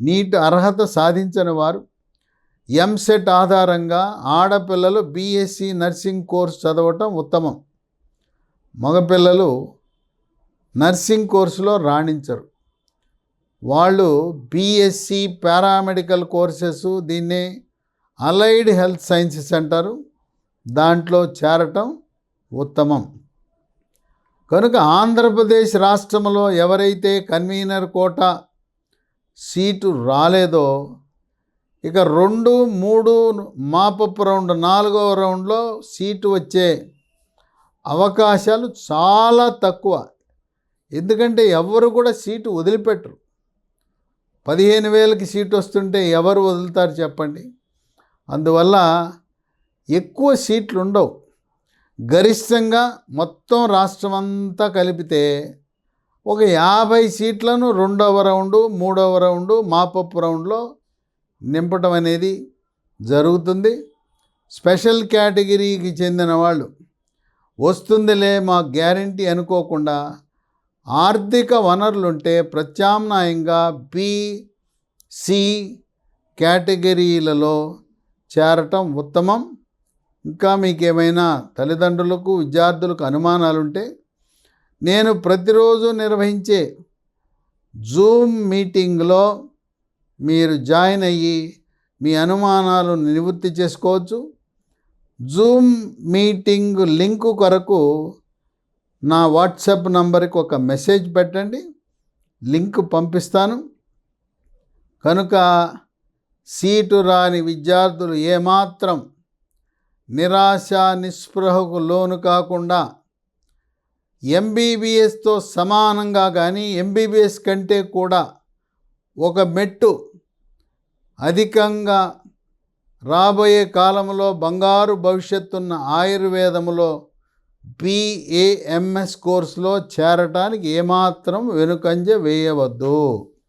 Neat అర్హత సాధించని వారు ఎంసెట్ ఆధారంగా ఆడపిల్లలు బీఎస్సీ నర్సింగ్ కోర్స్ చదవటం ఉత్తమం. మగపిల్లలు నర్సింగ్ కోర్సులో రాణించరు. వాళ్ళు బీఎస్సీ పారామెడికల్ కోర్సెస్ దీన్నే అలైడ్ హెల్త్ సైన్సెస్ అంటారు. దాంట్లో చేరటం ఉత్తమం. కనుక ఆంధ్రప్రదేశ్ రాష్ట్రంలో ఎవరైతే కన్వీనర్ కోట సీటు రాలేదో ఇక రెండు మూడు మాపప్ రౌండ్ నాలుగవ రౌండ్లో సీటు వచ్చే అవకాశాలు చాలా తక్కువ. ఎందుకంటే ఎవరు కూడా సీటు వదిలిపెట్టరు. పదిహేను వేలకి సీటు వస్తుంటే ఎవరు వదులుతారు చెప్పండి. అందువల్ల ఎక్కువ సీట్లు ఉండవు గరిష్టంగా మొత్తం రాష్ట్రం అంతా కలిపితే ఒక యాభై సీట్లను రెండవ రౌండు మూడవ రౌండు మాపప్ రౌండ్లో నింపటం అనేది జరుగుతుంది. స్పెషల్ కేటగిరీకి చెందిన వాళ్ళు వస్తుందిలే మా గ్యారంటీ అనుకోకుండా ఆర్థిక వనరులుంటే ప్రత్యామ్నాయంగా బిసి కేటగిరీలలో చేరటం ఉత్తమం. ఇంకా మీకు ఏమైనా తల్లిదండ్రులకు విద్యార్థులకు అనుమానాలుంటే నేను ప్రతిరోజు నిర్వహించే జూమ్ మీటింగ్లో మీరు జాయిన్ అయ్యి మీ అనుమానాలు నివృత్తి చేసుకోవచ్చు. జూమ్ మీటింగ్ లింకు కొరకు నా వాట్సాప్ నంబర్కి ఒక మెసేజ్ పెట్టండి. లింక్ పంపిస్తాను. కనుక సీటు రాని విద్యార్థులు ఏమాత్రం నిరాశ నిస్పృహకు లోను కాకుండా ఎంబీబీఎస్తో సమానంగా కానీ ఎంబీబీఎస్ కంటే కూడా ఒక మెట్టు అధికంగా రాబోయే కాలంలో బంగారు భవిష్యత్తున్న ఆయుర్వేదములో బీఏఎంఎస్ కోర్సులో చేరటానికి ఏమాత్రం వెనుకంజ వేయవద్దు.